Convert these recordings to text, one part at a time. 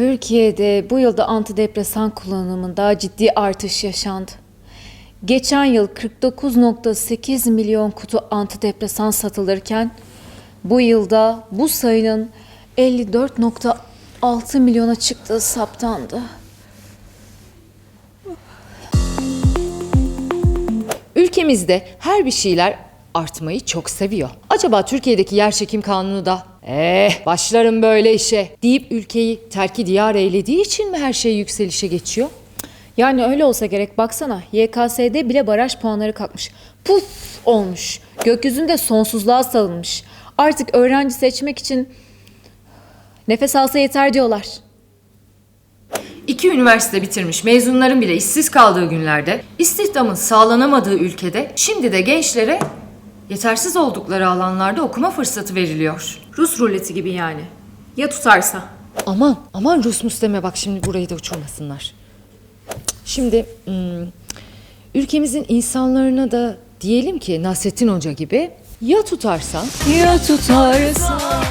Türkiye'de bu yılda antidepresan kullanımında ciddi artış yaşandı. Geçen yıl 49.8 milyon kutu antidepresan satılırken bu yılda bu sayının 54.6 milyona çıktığı saptandı. Ülkemizde her bir şeyler artmayı çok seviyor. Acaba Türkiye'deki yer çekim kanunu da eh başlarım böyle işe deyip ülkeyi terki diyar eylediği için mi her şey yükselişe geçiyor? Yani öyle olsa gerek baksana YKS'de bile baraj puanları kalkmış. Puf olmuş. Gökyüzünde sonsuzluğa salınmış. Artık öğrenci seçmek için nefes alsa yeter diyorlar. İki üniversite bitirmiş mezunların bile işsiz kaldığı günlerde, istihdamın sağlanamadığı ülkede şimdi de gençlere yetersiz oldukları alanlarda okuma fırsatı veriliyor. Rus ruleti gibi yani. Ya tutarsa? Aman aman Rus Müslüme bak şimdi burayı da uçurmasınlar. Şimdi hmm, ülkemizin insanlarına da diyelim ki Nasrettin Hoca gibi ya tutarsan Ya tutarsa? Ya tutarsa,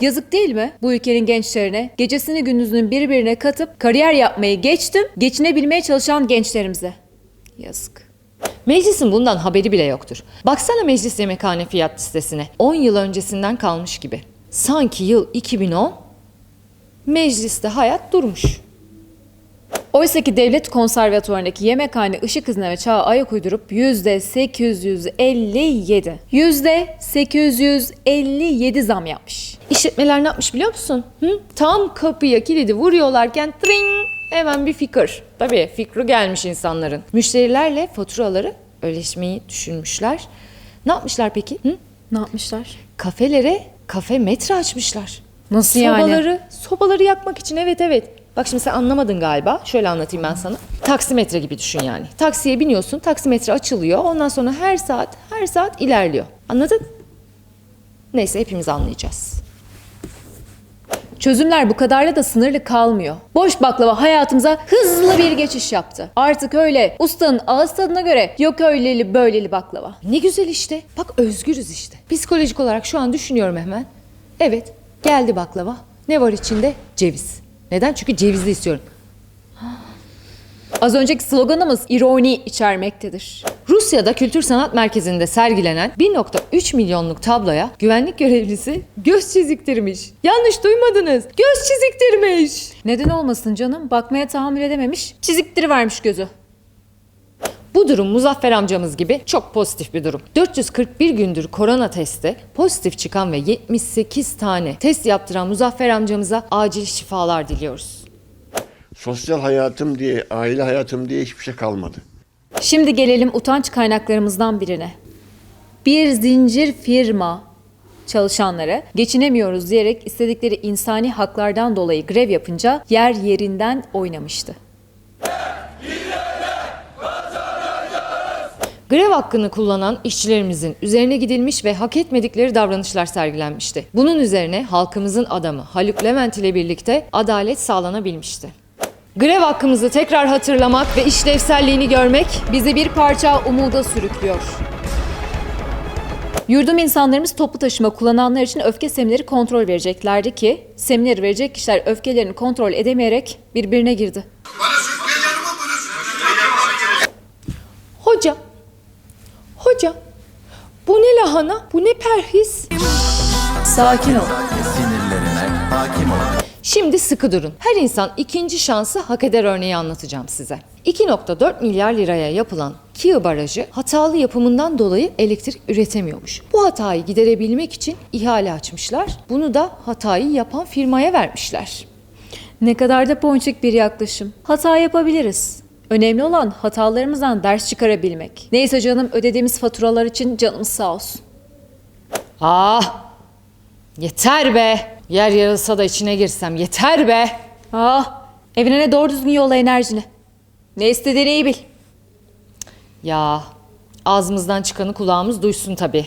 Yazık değil mi bu ülkenin gençlerine? Gecesini gündüzünü birbirine katıp kariyer yapmayı geçtim, geçinebilmeye çalışan gençlerimize. Yazık. Meclisin bundan haberi bile yoktur. Baksana meclis yemekhane fiyat listesine. 10 yıl öncesinden kalmış gibi. Sanki yıl 2010 mecliste hayat durmuş. Oysa ki devlet konservatuvarındaki yemekhane ışık hızına ve çağa ayak uydurup %857, %857 zam yapmış. İşletmeler ne yapmış biliyor musun? Hı? Tam kapıya kilidi vuruyorlarken tring hemen bir fikir. Tabii fikri gelmiş insanların. Müşterilerle faturaları öleşmeyi düşünmüşler. Ne yapmışlar peki? Hı? Ne yapmışlar? Kafelere kafe metre açmışlar. Nasıl yani? Sobaları, sobaları yakmak için evet evet. Bak şimdi sen anlamadın galiba. Şöyle anlatayım ben sana. Taksimetre gibi düşün yani. Taksiye biniyorsun, taksimetre açılıyor. Ondan sonra her saat, her saat ilerliyor. Anladın? Neyse hepimiz anlayacağız. Çözümler bu kadarla da sınırlı kalmıyor. Boş baklava hayatımıza hızlı bir geçiş yaptı. Artık öyle ustanın ağız tadına göre yok öyleli böyleli baklava. Ne güzel işte. Bak özgürüz işte. Psikolojik olarak şu an düşünüyorum hemen. Evet, geldi baklava. Ne var içinde? Ceviz. Neden? Çünkü cevizli istiyorum. Az önceki sloganımız ironi içermektedir. Rusya'da Kültür Sanat Merkezi'nde sergilenen 1.3 milyonluk tabloya güvenlik görevlisi göz çiziktirmiş. Yanlış duymadınız. Göz çiziktirmiş. Neden olmasın canım? Bakmaya tahammül edememiş, çiziktiri vermiş gözü. Bu durum Muzaffer amcamız gibi çok pozitif bir durum. 441 gündür korona testi pozitif çıkan ve 78 tane test yaptıran Muzaffer amcamıza acil şifalar diliyoruz. Sosyal hayatım diye, aile hayatım diye hiçbir şey kalmadı. Şimdi gelelim utanç kaynaklarımızdan birine. Bir zincir firma çalışanları geçinemiyoruz diyerek istedikleri insani haklardan dolayı grev yapınca yer yerinden oynamıştı. Grev hakkını kullanan işçilerimizin üzerine gidilmiş ve hak etmedikleri davranışlar sergilenmişti. Bunun üzerine halkımızın adamı Haluk Levent ile birlikte adalet sağlanabilmişti. Grev hakkımızı tekrar hatırlamak ve işlevselliğini görmek Bizi bir parça umuda sürüklüyor. Yurdum insanlarımız toplu taşıma kullananlar için öfke semineri kontrol vereceklerdi ki semineri verecek kişiler öfkelerini kontrol edemeyerek birbirine girdi. Hoca bu ne lahana, bu ne perhis? Sakin ol. Sinirlerine hakim ol. Şimdi sıkı durun. Her insan ikinci şansı hak eder örneği anlatacağım size. 2.4 milyar liraya yapılan Kiğı Barajı hatalı yapımından dolayı elektrik üretemiyormuş. Bu hatayı giderebilmek için ihale açmışlar. Bunu da hatayı yapan firmaya vermişler. Ne kadar da ponçik bir yaklaşım. Hata yapabiliriz. Önemli olan hatalarımızdan ders çıkarabilmek. Neyse canım ödediğimiz faturalar için canımız sağ olsun. Ah! Yeter be! Yer yarılsa da içine girsem yeter be! Ah evine ne doğru düzgün yolla enerjini. Ne istediğini iyi bil. Ya ağzımızdan çıkanı kulağımız duysun tabii.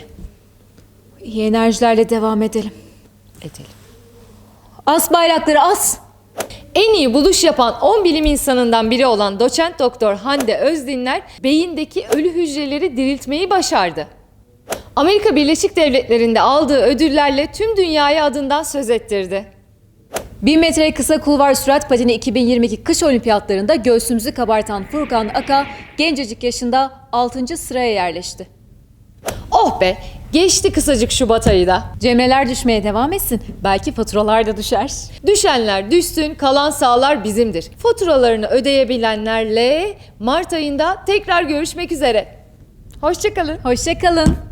İyi enerjilerle devam edelim. Edelim. As bayrakları as. En iyi buluş yapan 10 bilim insanından biri olan doçent doktor Hande Özdinler beyindeki ölü hücreleri diriltmeyi başardı. Amerika Birleşik Devletleri'nde aldığı ödüllerle tüm dünyaya adından söz ettirdi. 1000 metre kısa kulvar sürat pateni 2022 kış olimpiyatlarında göğsümüzü kabartan Furkan Aka gencecik yaşında 6. sıraya yerleşti. Oh be, geçti kısacık Şubat ayı da. Cemreler düşmeye devam etsin. Belki faturalar da düşer. Düşenler düşsün, kalan sağlar bizimdir. Faturalarını ödeyebilenlerle Mart ayında tekrar görüşmek üzere. Hoşçakalın. Hoşçakalın.